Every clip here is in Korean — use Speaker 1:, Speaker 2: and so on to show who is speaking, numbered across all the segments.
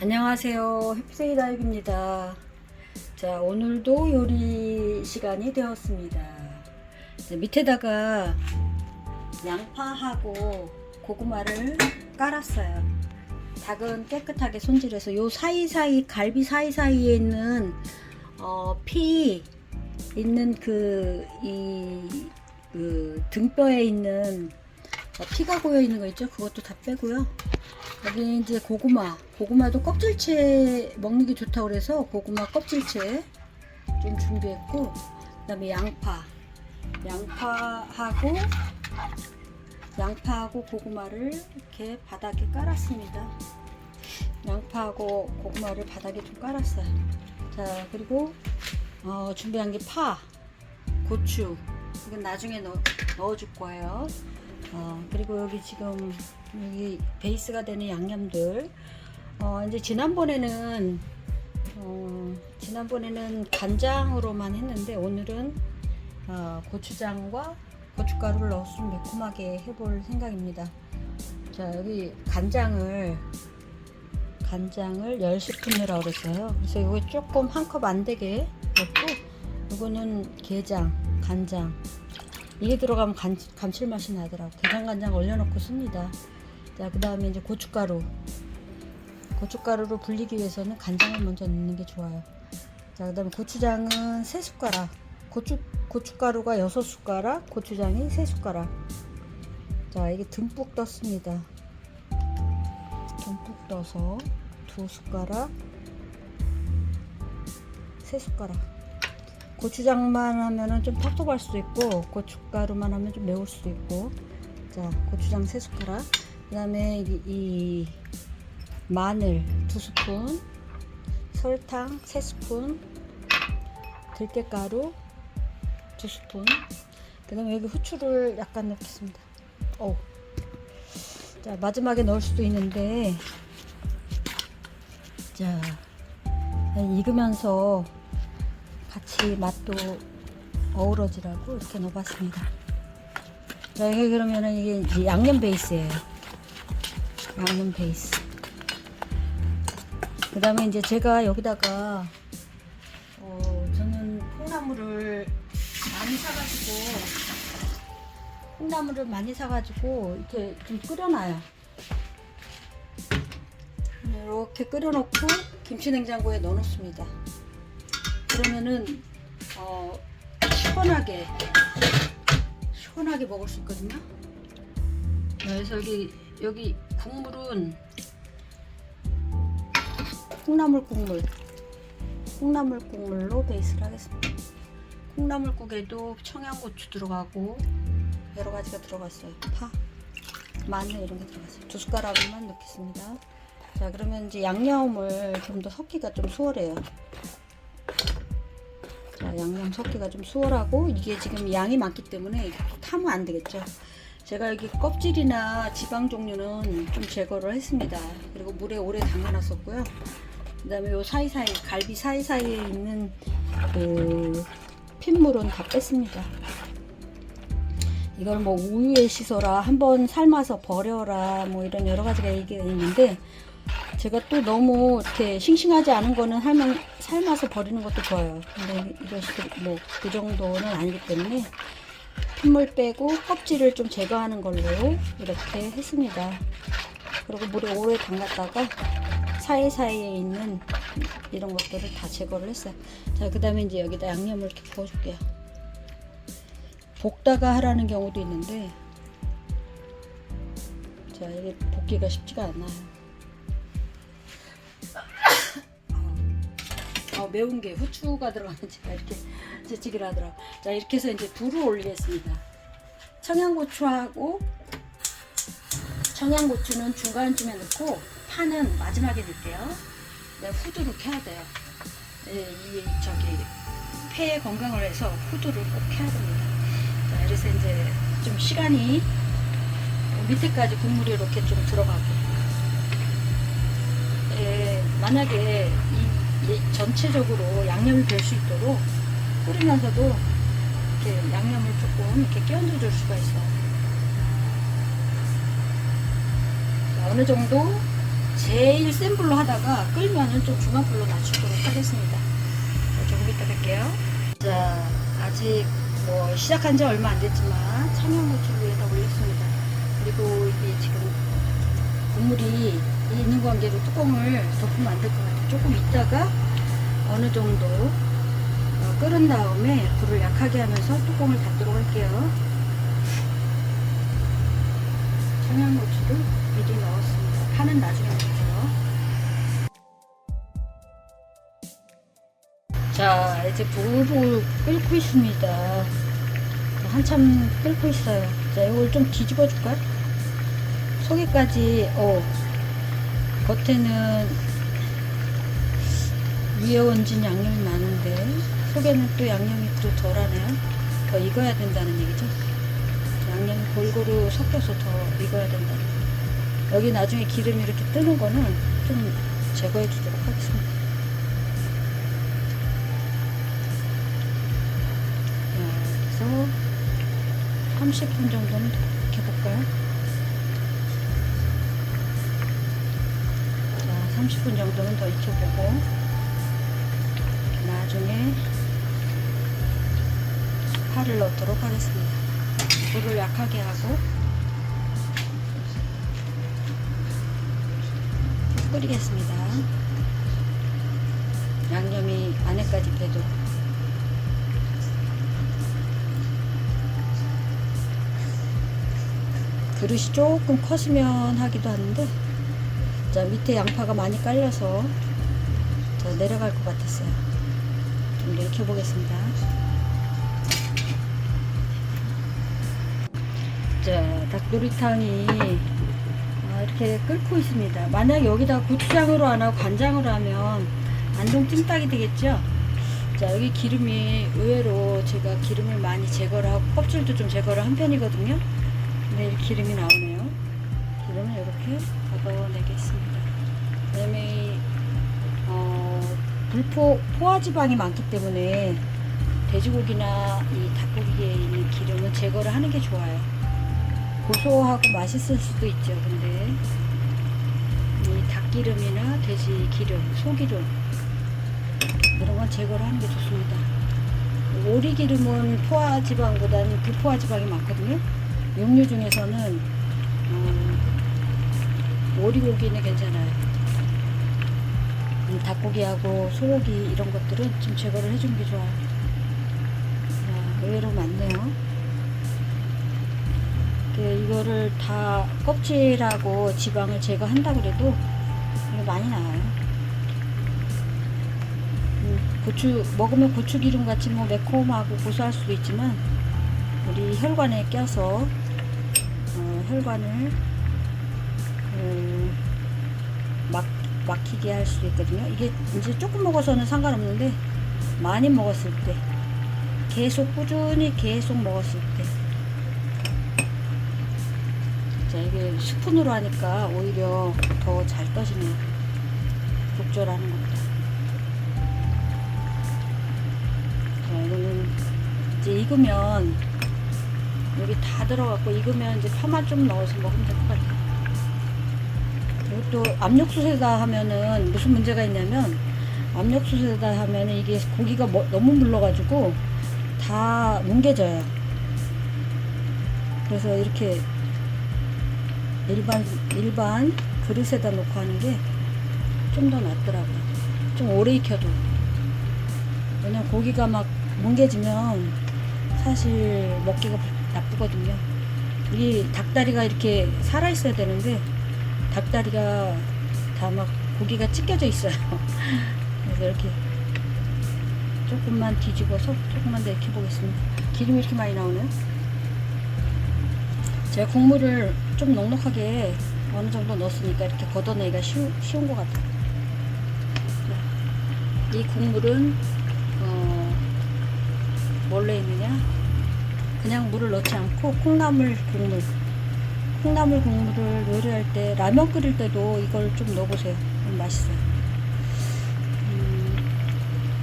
Speaker 1: 안녕하세요. 힙세이 다육입니다. 자, 오늘도 요리 시간이 되었습니다. 자, 밑에다가 양파하고 고구마를 깔았어요. 닭은 깨끗하게 손질해서 요 사이사이 갈비 사이사이에 있는 어, 피 있는 그 이 그 등뼈에 있는 어, 피가 고여 있는 거 있죠? 그것도 다 빼고요. 여기 이제 고구마, 고구마도 껍질채 먹는 게 좋다고 그래서 고구마 껍질채 좀 준비했고, 그 다음에 양파, 양파하고 양파하고 고구마를 이렇게 바닥에 깔았습니다. 양파하고 고구마를 바닥에 좀 깔았어요. 자 그리고 어, 준비한 게 파, 고추. 이건 나중에 넣, 넣어줄 거예요. 어, 그리고 여기 지금 여기 베이스가 되는 양념들. 어, 이제 지난번에는 어, 지난번에는 간장으로만 했는데 오늘은 어, 고추장과 고춧가루를 넣어서 좀 매콤하게 해볼 생각입니다. 자 여기 간장을 간장을 10스푼이라고 그랬어요. 그래서 이거 조금 한 컵 안 되게 넣고 이거는 게장, 간장 이게 들어가면 간, 감칠맛이 나더라고. 게장간장 올려놓고 씁니다. 자, 그 다음에 이제 고춧가루. 고춧가루를 불리기 위해서는 간장을 먼저 넣는 게 좋아요. 자, 그 다음에 고추장은 3숟가락. 고추, 고춧가루가 6숟가락, 고추장이 3숟가락. 자, 이게 듬뿍 떴습니다. 듬뿍 떠서 2숟가락, 3숟가락. 고추장만 하면은 좀 텁텁할 수도 있고 고춧가루만 하면 좀 매울 수도 있고. 자 고추장 3숟가락. 그 다음에 이, 이 마늘 2스푼 설탕 3스푼 들깨가루 2스푼. 그 다음에 여기 후추를 약간 넣겠습니다. 오. 자 마지막에 넣을 수도 있는데. 자 익으면서 같이 맛도 어우러지라고 이렇게 넣어봤습니다. 자, 이게 그러면은 이게 양념 베이스예요. 양념 베이스. 그 다음에 이제 제가 여기다가, 어, 저는 콩나물을 많이 사가지고, 콩나물을 많이 사가지고, 이렇게 좀 끓여놔요. 이렇게 끓여놓고, 김치 냉장고에 넣어놓습니다. 그러면은 어, 시원하게 시원하게 먹을 수 있거든요. 네, 그래서 여기 여기 국물은 콩나물 국물 콩나물 국물로 베이스를 하겠습니다. 콩나물국에도 청양고추 들어가고 여러 가지가 들어갔어요. 파, 마늘 이런 게 들어갔어요. 두 숟가락만 넣겠습니다. 자 그러면 이제 양념을 좀 더 섞기가 좀 수월해요. 자, 양념 섞기가 좀 수월하고 이게 지금 양이 많기 때문에 타면 안 되겠죠. 제가 여기 껍질이나 지방 종류는 좀 제거를 했습니다. 그리고 물에 오래 담가놨었고요. 그 다음에 요 사이사이 갈비 사이사이에 있는 그 핏물은 다 뺐습니다. 이걸 뭐 우유에 씻어라, 한번 삶아서 버려라, 뭐 이런 여러 가지가 얘기가 있는데 제가 또 너무 이렇게 싱싱하지 않은 거는 삶아, 삶아서 버리는 것도 좋아요. 근데 이것이 뭐그 정도는 아니기 때문에 핏물 빼고 껍질을 좀 제거하는 걸로 이렇게 했습니다. 그리고 물에 오래 담갔다가 사이사이에 있는 이런 것들을 다 제거를 했어요. 자, 그 다음에 이제 여기다 양념을 이렇게 부어줄게요. 볶다가 하라는 경우도 있는데, 자, 이게 볶기가 쉽지가 않아요. 어, 매운 게 후추가 들어가는지가 이렇게 재치기를 하더라고. 자, 이렇게 해서 이제 불을 올리겠습니다. 청양고추하고 청양고추는 중간쯤에 넣고 파는 마지막에 넣을게요. 네, 후두를 켜야 돼요. 네, 이 저기 폐의 건강을 위해서 후두를 꼭 켜야 됩니다. 자, 그래서 이제 좀 시간이 밑에까지 국물이 이렇게 좀 들어가고 예, 만약에 전체적으로 양념이 될 수 있도록 끓이면서도 이렇게 양념을 조금 이렇게 끼얹어 줄 수가 있어요. 자, 어느 정도 제일 센 불로 하다가 끓면은 좀 중간 불로 낮추도록 하겠습니다. 자, 조금 이따 뵐게요. 자, 아직 뭐 시작한 지 얼마 안 됐지만 청양고추를 위에다 올렸습니다. 그리고 이게 지금 국물이 있는 관계로 뚜껑을 덮으면 안 될 것 같아요. 조금 있다가 어느 정도 어, 끓은 다음에 불을 약하게 하면서 뚜껑을 닫도록 할게요. 청양고추도 미리 넣었습니다. 파는 나중에 넣을게요. 자, 이제 불을 끓고 있습니다. 한참 끓고 있어요. 자, 이걸 좀 뒤집어 줄까요? 속에까지, 어, 겉에는 위에 얹은 양념이 많은데, 속에는 또 양념이 또 덜하네요. 더 익어야 된다는 얘기죠. 양념이 골고루 섞여서 더 익어야 된다는 얘기. 여기 나중에 기름이 이렇게 뜨는 거는 좀 제거해 주도록 하겠습니다. 자, 그래서 30분 정도는 더 익혀볼까요? 자, 30분 정도는 더 익혀보고 나중에 파를 넣도록 하겠습니다. 불을 약하게 하고 끓이겠습니다. 양념이 안에까지 배도록 그릇이 조금 컸으면 하기도 하는데 자 밑에 양파가 많이 깔려서 자 내려갈 것 같았어요 좀더 익혀보겠습니다 자 닭도리탕이 아, 이렇게 끓고 있습니다 만약 여기다 고추장으로 안 하고 간장으로 하면 안동 찜닭이 되겠죠 자 여기 기름이 의외로 제가 기름을 많이 제거를 하고 껍질도 좀 제거를 한 편이거든요 내일 기름이 나오네요. 기름을 이렇게 걷어내겠습니다. 그다음에 어, 불포 포화지방이 많기 때문에 돼지고기나 이 닭고기에 있는 기름은 제거를 하는 게 좋아요. 고소하고 맛있을 수도 있죠. 근데 이 닭기름이나 돼지 기름, 소기름 이런 건 제거를 하는 게 좋습니다. 오리 기름은 포화지방보다는 불포화지방이 많거든요. 육류 중에서는 어, 오리고기는 괜찮아요. 음, 닭고기하고 소고기 이런 것들은 좀 제거를 해주는 게 좋아요. 자, 의외로 많네요. 이거를 다 껍질하고 지방을 제거한다 그래도 많이 나와요. 음, 고추 먹으면 고추 기름 같이 뭐 매콤하고 고소할 수도 있지만 우리 혈관에 껴서 어, 혈관을 그, 막, 막히게 할 수도 있거든요. 이게 이제 조금 먹어서는 상관없는데 많이 먹었을 때 계속 꾸준히 계속 먹었을 때 자, 이게 스푼으로 하니까 오히려 더 잘 떠지네요. 적절하는 겁니다. 자, 이거는 이제 익으면 여기 다 들어갔고 익으면 이제 파만 좀 넣어서 먹으면 될 것 같아요. 이것도 압력솥에다 하면은 무슨 문제가 있냐면 압력솥에다 하면은 이게 고기가 뭐- 너무 물러가지고 다 뭉개져요. 그래서 이렇게 일반 일반 그릇에다 놓고 하는 게 좀 더 낫더라고요. 좀 오래 익혀도. 왜냐면 고기가 막 뭉개지면 사실 먹기가 불- 나쁘거든요. 이 닭다리가 이렇게 살아 있어야 되는데 닭다리가 다 막 고기가 찢겨져 있어요. 그래서 이렇게 조금만 뒤집어서 조금만 더 익혀 보겠습니다. 기름이 이렇게 많이 나오네요. 제가 국물을 좀 넉넉하게 어느 정도 넣었으니까 이렇게 걷어내기가 쉬우, 쉬운 것 같아요. 이 국물은 어, 뭘로 있느냐? 그냥 물을 넣지 않고 콩나물 국물 콩나물 국물을 요리할 때 라면 끓일 때도 이걸 좀 넣어보세요 음, 맛있어요 음,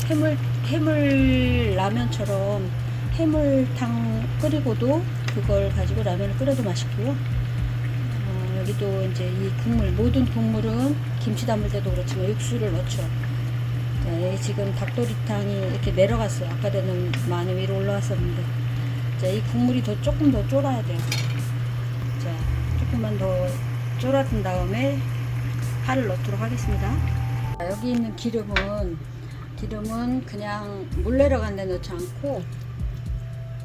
Speaker 1: 해물 해물 라면처럼 해물탕 끓이고도 그걸 가지고 라면을 끓여도 맛있고요 어, 여기도 이제 이 국물 모든 국물은 김치 담을 때도 그렇지만 육수를 넣죠. 자, 이 지금 닭도리탕이 이렇게 내려갔어요. 아까 전에 많이 위로 올라왔었는데. 자, 이 국물이 더 조금 더 쫄아야 돼요. 자, 조금만 더 쫄아든 다음에 파를 넣도록 하겠습니다. 자, 여기 있는 기름은 기름은 그냥 물 내려간 데 넣지 않고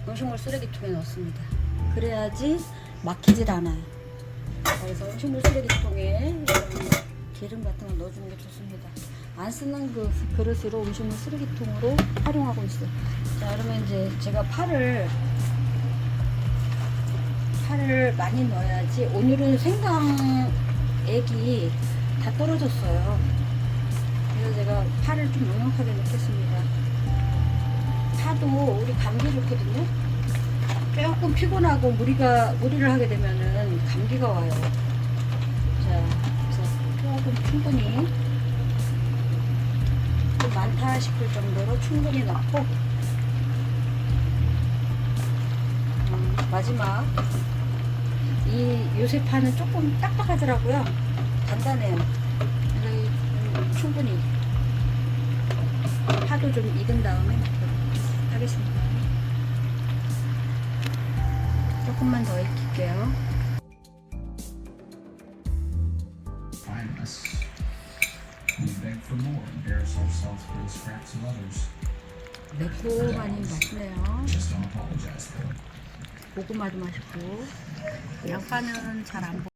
Speaker 1: 음식물 쓰레기통에 넣습니다. 그래야지 막히질 않아요. 그래서 음식물 쓰레기통에 기름 같은 거 넣어주는 게 좋습니다. 안 쓰는 그 그릇으로 음식물 쓰레기통으로 활용하고 있어요. 자, 그러면 이제 제가 파를 파를 많이 넣어야지 오늘은 생강 액이 다 떨어졌어요. 그래서 제가 파를 좀 넉넉하게 넣겠습니다. 파도 우리 감기 좋거든요. 조금 피곤하고 무리가 무리를 하게 되면은 감기가 와요. 자, 그래서 조금 충분히 좀 많다 싶을 정도로 충분히 넣고 음, 마지막 이 요새 파는 조금 딱딱하더라고요. 단단해요. 음, 충분히 파도 좀 익은 다음에 하겠습니다. 조금만 더 익힐게요. 매콤하니 맛있네요. 고구마도 맛있고 양파는 잘 안